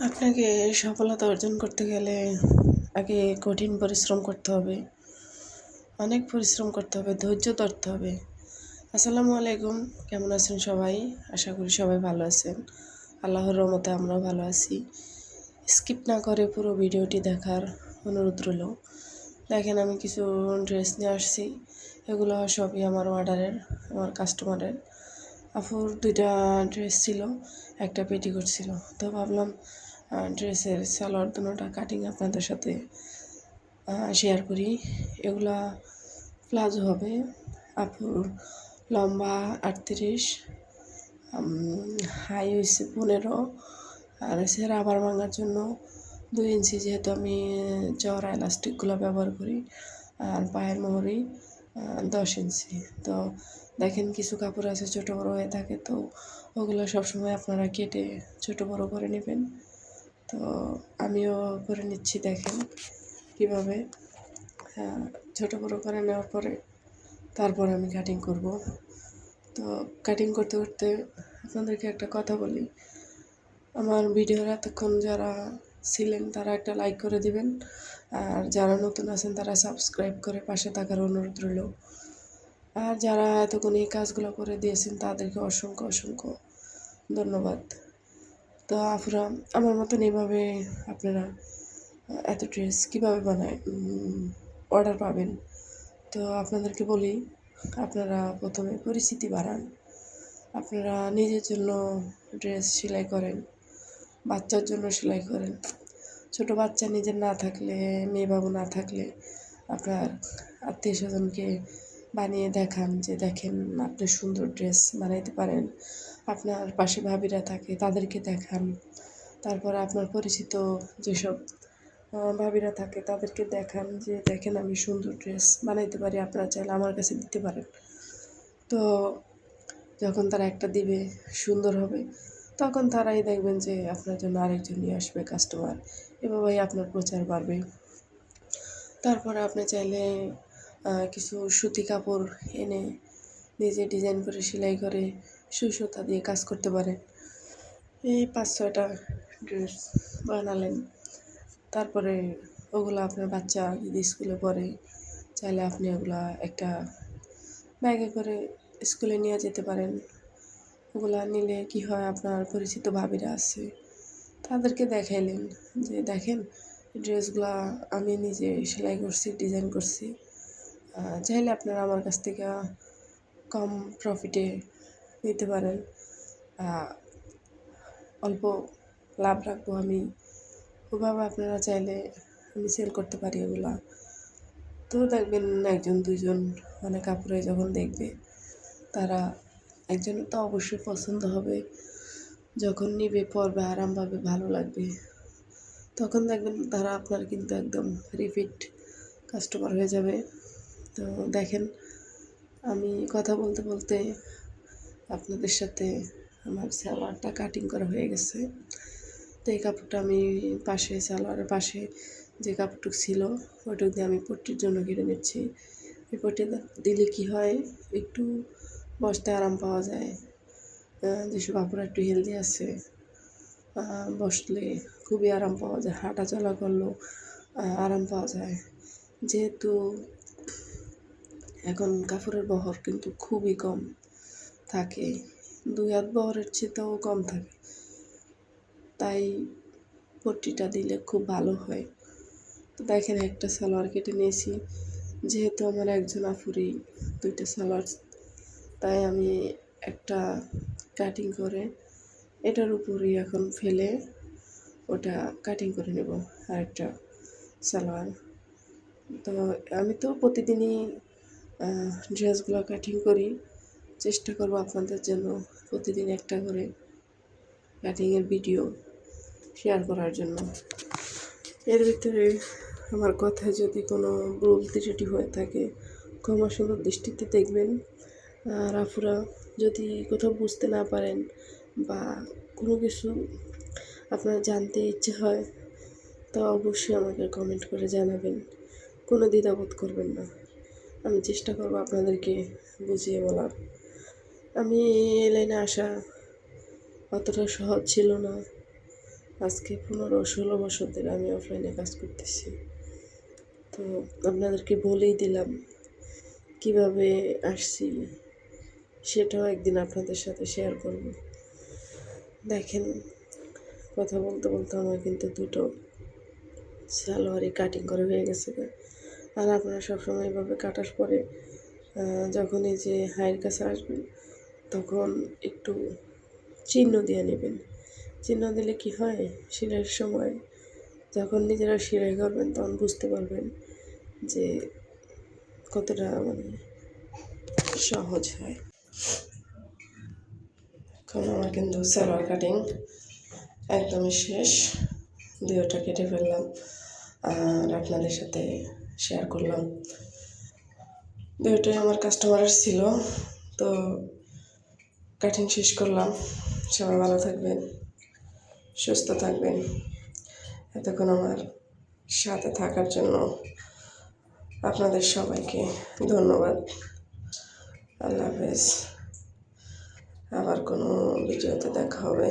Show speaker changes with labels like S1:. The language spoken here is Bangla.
S1: আপনাকে সফলতা অর্জন করতে গেলে আগে কঠিন পরিশ্রম করতে হবে, অনেক পরিশ্রম করতে হবে, ধৈর্য ধরতে হবে। আসসালামু আলাইকুম, কেমন আছেন সবাই? আশা করি সবাই ভালো আছেন। আল্লাহর রহমতে আমরাও ভালো আছি। স্কিপ না করে পুরো ভিডিওটি দেখার অনুরোধ রইল। দেখেন, আমি কিছু ড্রেস নিয়ে আসছি। এগুলো সবই আমার অর্ডারের আমার কাস্টমারের আপুর দুইটা ড্রেস ছিল, একটা পেটিকোট ছিল। তো ভাবলাম ড্রেসের সালোয়ার দুটোটা কাটিং আপনাদের সাথে শেয়ার করি। এগুলা প্লাজো হবে। আপুর লম্বা আটত্রিশ হাই হয়েছে পনেরো। আর হচ্ছে রাবার ভাঙার জন্য দুই ইঞ্চি, যেহেতু আমি, চওড়া এলাস্টিকগুলো ব্যবহার করি। আর পায়ের মোহরি দশ ইঞ্চি। তো দেখেন কিছু কাপড় আছে ছোটো বড় হয়ে থাকে, তো ওগুলো সবসময় আপনারা কেটে ছোটো বড়ো করে নেবেন। তো আমিও করে নিচ্ছি, দেখেন কীভাবে। ছোটো বড়ো করে নেওয়ার পরে তারপর আমি কাটিং করব। তো কাটিং করতে করতে আপনাদেরকে একটা কথা বলি। আমার ভিডিওর এতক্ষণ যারা ছিলেন, তারা একটা লাইক করে দিবেন। আর যারা নতুন আছেন, তারা সাবস্ক্রাইব করে পাশে থাকার অনুরোধ রইল। আর যারা এতক্ষণ এই কাজগুলো করে দিয়েছেন, তাদেরকে অসংখ্য অসংখ্য ধন্যবাদ। তো আপনারা আমার মতন এইভাবে আপনারা এত ড্রেস কীভাবে বানায় অর্ডার পাবেন? তো আপনাদেরকে বলি, আপনারা প্রথমে পরিস্থিতি বাড়ান। আপনারা নিজের জন্য ড্রেস সেলাই করেন। বাচ্চার জন্য সেলাই করেন। ছোট বাচ্চা নিজের না থাকলে, মেয়ে বাবু না থাকলে আপনার আত্মীয় স্বজনকে বানিয়ে দেখান যে, দেখেন আপনি সুন্দর ড্রেস বানাইতে পারেন। আপনার পাশে ভাবিরা থাকে, তাদেরকে দেখান। তারপর আপনার পরিচিত যেসব ভাবিরা থাকে, তাদেরকে দেখান যে, দেখেন আমি সুন্দর ড্রেস বানাইতে পারি, আপনারা চাইলে আমার কাছে দিতে পারেন। তো যখন তারা একটা দিবে, সুন্দর হবে। তখন তারাই দেখবেন যে আপনার জন্য আরেকজন নিয়ে আসবে কাস্টমার এভাবেই আপনার প্রচার বাড়বে। তারপরে আপনি চাইলে কিছু সুতি কাপড় এনে নিজে ডিজাইন করে সেলাই করে সুসুতা দিয়ে কাজ করতে পারেন। এই পাঁচ ছয়টা ড্রেস বানালেন। তারপরে ওগুলো আপনার বাচ্চা যদি স্কুলে পড়ে, চাইলে আপনি ওগুলা একটা ব্যাগে করে স্কুলে নিয়ে যেতে পারেন। ওগুলা নিলে কি হয় আপনার পরিচিত ভাবিরা আছে, তাদেরকে দেখাইলেন যে দেখেন ড্রেসগুলা আমি নিজে সেলাই করছি, ডিজাইন করছি। চাইলে আপনারা আমার কাছ থেকে কম প্রফিটে নিতে পারেন। অল্প লাভ রাখব আমি। ওভাবে আপনারা চাইলে আমি সেল করতে পারি ওগুলা তো দেখবেন একজন দুজন মানে কাপড়ে যখন দেখবে, তারা একজনের তো অবশ্যই পছন্দ হবে। যখন নিবে পরবে আরাম পাবে ভালো লাগবে। তখন দেখবেন তারা আপনার কিন্তু একদম রিপিট কাস্টমার হয়ে যাবে। তো দেখেন, আমি কথা বলতে বলতে আপনাদের সাথে আমার সালোয়ারটা কাটিং করা হয়ে গেছে। তো এই কাপড়টা আমি পাশে, সালোয়ারের পাশে যে কাপড়টুক ছিল, ওইটুক দিয়ে আমি পট্টির জন্য কেটে নিচ্ছি। এই পট্টি দিলে কি হয়? একটু বসতে আরাম পাওয়া যায়। যেসব কাপড় একটু হেলদি আছে। বসলে খুবই আরাম পাওয়া যায়। হাঁটা চলা করলেও আরাম পাওয়া যায়। যেহেতু এখন কাপড়ের বহর কিন্তু খুবই কম থাকে। দুই হাত বহরের চেয়েও কম থাকে। তাই পট্টিটা দিলে খুব ভালো হয়। তো দেখেন একটা সালোয়ার কেটে নিয়েছি। যেহেতু আমার একজন আফুরি দুইটা সালোয়ার তাই আমি একটা কাটিং করে এটার উপরেই এখন ফেলে ওটা কাটিং করে নেব আর একটা সালোয়ার। তো আমি তো প্রতিদিনই ড্রেসগুলো কাটিং করি। চেষ্টা করব আপনাদের জন্য প্রতিদিন একটা করে কাটিংয়ের ভিডিও শেয়ার করার জন্য। এর ভিতরে আমার কথায় যদি কোনো ভুল ত্রুটি হয়ে থাকে, ক্ষমা দৃষ্টিতে দেখবেন। আর আফুরা যদি কোথাও বুঝতে না পারেন বা কোনো কিছু আপনার জানতে ইচ্ছে হয়, তা অবশ্যই আমাকে কমেন্ট করে জানাবেন। কোনো দ্বিধাবোধ করবেন না। আমি চেষ্টা করব আপনাদেরকে বুঝিয়ে বলার। আমি এই লাইনে আসা অতটা সহজ ছিল না। আজকে পনেরো ষোলো বছর ধরে আমি অফলাইনে কাজ করতেছি। তো আপনাদেরকে বলেই দিলাম, কীভাবে আসছি সেটাও একদিন আপনাদের সাথে শেয়ার করব। দেখেন, কথা বলতে বলতে আমার কিন্তু দুটো সালোয়ারই কাটিং করে হয়ে গেছে। আর আপনারা সবসময় এভাবে কাটার পরে যখন এই যে হাইয়ের কাছে আসবেন, তখন একটু চিহ্ন দিয়ে নেবেন। চিহ্ন দিলে কি হয়? সেলাইয়ের সময় যখন নিজেরা সেলাই করবেন, তখন বুঝতে পারবেন যে কতটা মানে সহজ হয়। এখন আমার কিন্তু সালোয়ার কাটিং একদমই শেষ। দুয়োটা কেটে ফেললাম আর আপনাদের সাথে শেয়ার করলাম। দুয়োটাই আমার কাস্টমার ছিল, তো কাটিং শেষ করলাম। সবাই ভালো থাকবেন, সুস্থ থাকবেন। এতক্ষণ আমার সাথে থাকার জন্য আপনাদের সবাইকে ধন্যবাদ। আল্লাহ হাফেজ। আবার কোনো ভিডিওতে দেখা হবে।